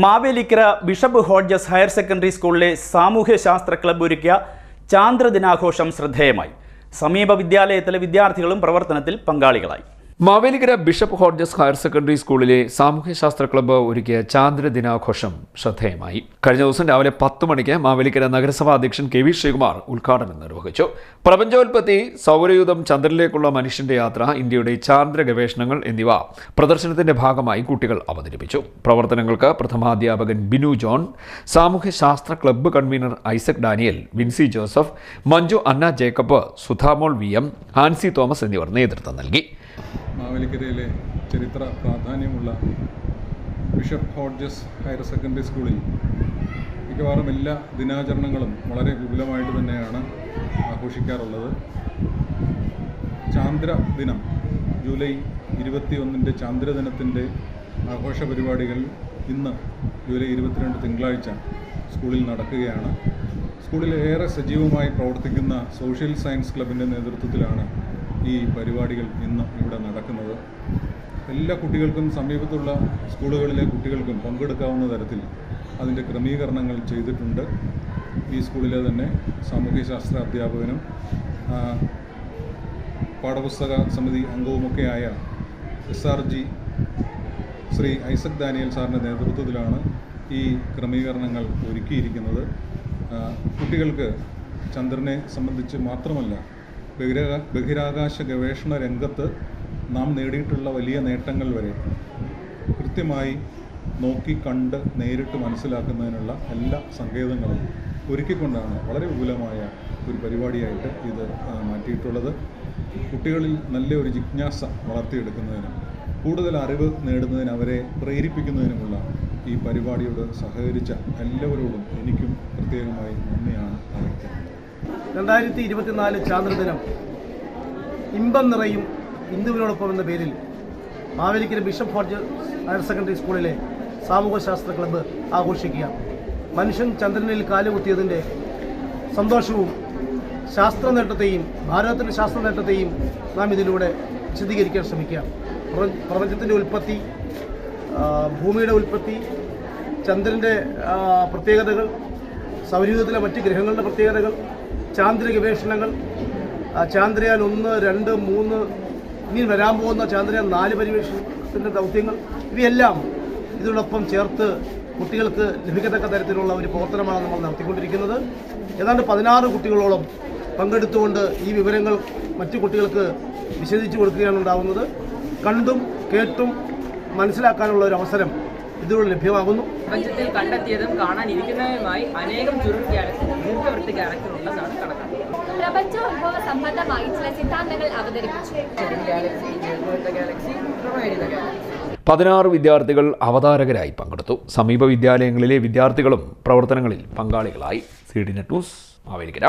Mavelikkara bishop Hodges higher secondary സ്കൂളിലെ സാമൂഹ്യശാസ്ത്ര club ഒരുക്കിയ ചാന്ദ്രദിനാഘോഷം ശ്രദ്ധേയമായി. സമീപ വിദ്യാലയത്തിലെ വിദ്യാർത്ഥികളും പ്രവർത്തനത്തിൽ പങ്കാളികളായി. Mavelikkara bishop Hodges higher secondary സ്കൂളിലെ സാമൂഹ്യശാസ്ത്ര ക്ലബ്ബ് ഒരുക്കിയ ചാന്ദ്ര ദിനാഘോഷം ശ്രദ്ധേയമായി. കഴിഞ്ഞ ദിവസം രാവിലെ പത്ത് മണിക്ക് മാവേലിക്കര നഗരസഭാ അധ്യക്ഷൻ കെ വി ശ്രീകുമാർ ഉദ്ഘാടനം നിർവഹിച്ചു. പ്രപഞ്ചോൽപത്തി സൗരയുധം ചന്ദ്രനിലേക്കുള്ള മനുഷ്യന്റെ യാത്ര ഇന്ത്യയുടെ ചാന്ദ്ര ഗവേഷണങ്ങൾ എന്നിവ പ്രദർശനത്തിന്റെ ഭാഗമായി കുട്ടികൾ അവതരിപ്പിച്ചു. പ്രവർത്തനങ്ങൾക്ക് പ്രഥമാധ്യാപകൻ Binu John സാമൂഹ്യശാസ്ത്ര club convener Isaac Daniel Vincy Joseph Manju Anna Jacob Sudhamol V M Hansi Thomas എന്നിവർ നേതൃത്വം നൽകി. മാവേലിക്കരയിലെ ചരിത്ര പ്രാധാന്യമുള്ള ബിഷപ്പ് ഹോഡ്ജസ് ഹയർ സെക്കൻഡറി സ്കൂളിൽ മിക്കവാറും എല്ലാ ദിനാചരണങ്ങളും വളരെ വിപുലമായിട്ട് തന്നെയാണ് ആഘോഷിക്കാറുള്ളത്. ചാന്ദ്ര ദിനം ജൂലൈ ഇരുപത്തി ഒന്നിന്റെ ചാന്ദ്രദിനത്തിന്റെ ആഘോഷ പരിപാടികൾ ഇന്ന് ജൂലൈ ഇരുപത്തിരണ്ട് തിങ്കളാഴ്ച സ്കൂളിൽ നടക്കുകയാണ്. സ്കൂളിൽ ഏറെ സജീവമായി പ്രവർത്തിക്കുന്ന സോഷ്യൽ സയൻസ് ക്ലബിന്റെ നേതൃത്വത്തിലാണ് ഈ പരിപാടികൾ ഇന്ന് ഇവിടെ നടക്കുന്നത്. എല്ലാ കുട്ടികൾക്കും സമീപത്തുള്ള സ്കൂളുകളിലെ കുട്ടികൾക്കും പങ്കെടുക്കാവുന്ന തരത്തിൽ അതിന്റെ ക്രമീകരണങ്ങൾ ചെയ്തിട്ടുണ്ട്. ഈ സ്കൂളിലെ തന്നെ സാമൂഹ്യശാസ്ത്ര അധ്യാപകനും പാഠപുസ്തക സമിതി അംഗവുമൊക്കെയായ S R G Shri Isaac Daniel സാറിന്റെ നേതൃത്വത്തിലാണ് ഈ ക്രമീകരണങ്ങൾ ഒരുക്കിയിരിക്കുന്നത്. കുട്ടികൾക്ക് ചന്ദ്രനെ സംബന്ധിച്ച് മാത്രമല്ല ബഹിരാകാ ബഹിരാകാശ ഗവേഷണ രംഗത്ത് നാം നേടിയിട്ടുള്ള വലിയ നേട്ടങ്ങൾ വരെ കൃത്യമായി നോക്കി കണ്ട് നേരിട്ട് മനസ്സിലാക്കുന്നതിനുള്ള എല്ലാ സങ്കേതങ്ങളും ഒരുക്കിക്കൊണ്ടാണ് വളരെ വിപുലമായ ഒരു പരിപാടിയായിട്ട് ഇത് മാറ്റിയിട്ടുള്ളത്. കുട്ടികളിൽ നല്ലൊരു ജിജ്ഞാസ വളർത്തിയെടുക്കുന്നതിനും കൂടുതൽ അറിവ് നേടുന്നതിന് അവരെ പ്രേരിപ്പിക്കുന്നതിനുമുള്ള ഈ പരിപാടിയോട് സഹകരിച്ച എല്ലാവരോടും എനിക്കും പ്രത്യേകമായി നന്ദിയാണ് അറിയിക്കുന്നത്. രണ്ടായിരത്തി ഇരുപത്തിനാല് ചാന്ദ്രദിനം ഇമ്പം നിറയും ഹിന്ദുവിനോടൊപ്പം എന്ന പേരിൽ Mavelikkara bishop Forge higher secondary സ്കൂളിലെ സാമൂഹ്യശാസ്ത്ര ക്ലബ്ബ് ആഘോഷിക്കുക. മനുഷ്യൻ ചന്ദ്രനിൽ കാലുകുത്തിയതിന്റെ സന്തോഷവും ശാസ്ത്ര നേട്ടത്തെയും ഭാരതത്തിന്റെ ശാസ്ത്ര നേട്ടത്തെയും നാം ഇതിലൂടെ വിശദീകരിക്കാൻ ശ്രമിക്കുക. പ്രപഞ്ച- പ്രപഞ്ചത്തിന്റെ ഉൽപ്പത്തി ഭൂമിയുടെ ഉൽപ്പത്തി ചന്ദ്രന്റെ പ്രത്യേകതകൾ സൗരയൂഥത്തിലെ മറ്റ് ഗ്രഹങ്ങളുടെ പ്രത്യേകതകൾ ചാന്ദ്ര ഗവേഷണങ്ങൾ ചാന്ദ്രയാൻ ഒന്ന് രണ്ട് മൂന്ന് ഇനി വരാൻ പോകുന്ന ചാന്ദ്രയാൻ നാല് പരിവേഷണത്തിന്റെ ദൗത്യങ്ങൾ. ഇവയെല്ലാം ഇതിനോടൊപ്പം ചേർത്ത് കുട്ടികൾക്ക് ലഭിക്കത്തക്ക തരത്തിലുള്ള ഒരു പ്രവർത്തനമാണ് നമ്മൾ നടത്തിക്കൊണ്ടിരിക്കുന്നത്. ഏതാണ്ട് പതിനാറ് കുട്ടികളോളം പങ്കെടുത്തുകൊണ്ട് ഈ വിവരങ്ങൾ മറ്റു കുട്ടികൾക്ക് വിശദിച്ചു കൊടുക്കുകയാണ് ഉണ്ടാകുന്നത്. കണ്ടും കേട്ടും മനസ്സിലാക്കാനുള്ള ഒരു അവസരം ഇതിലൂടെ ലഭ്യമാകുന്നു. പ്രപഞ്ചത്തിൽ കണ്ടെത്തിയതും കാണാനിരിക്കുന്നതുമായി അനേകം ചുരുൾ ദീർഘവൃത്തി ഗാലക്സികൾ ഉണ്ടെന്നാണ് കണക്കാക്കുന്നത് പ്രപഞ്ചോത്ഭവ സംബന്ധമായി ചില സിദ്ധാന്തങ്ങൾ അവതരിപ്പിച്ചു. പതിനാറ് വിദ്യാർത്ഥികൾ അവതാരകരായി പങ്കെടുത്തു. സമീപ വിദ്യാലയങ്ങളിലെ വിദ്യാർത്ഥികളും പ്രവർത്തനങ്ങളിൽ പങ്കാളികളായി. C D net news Mavelikkara.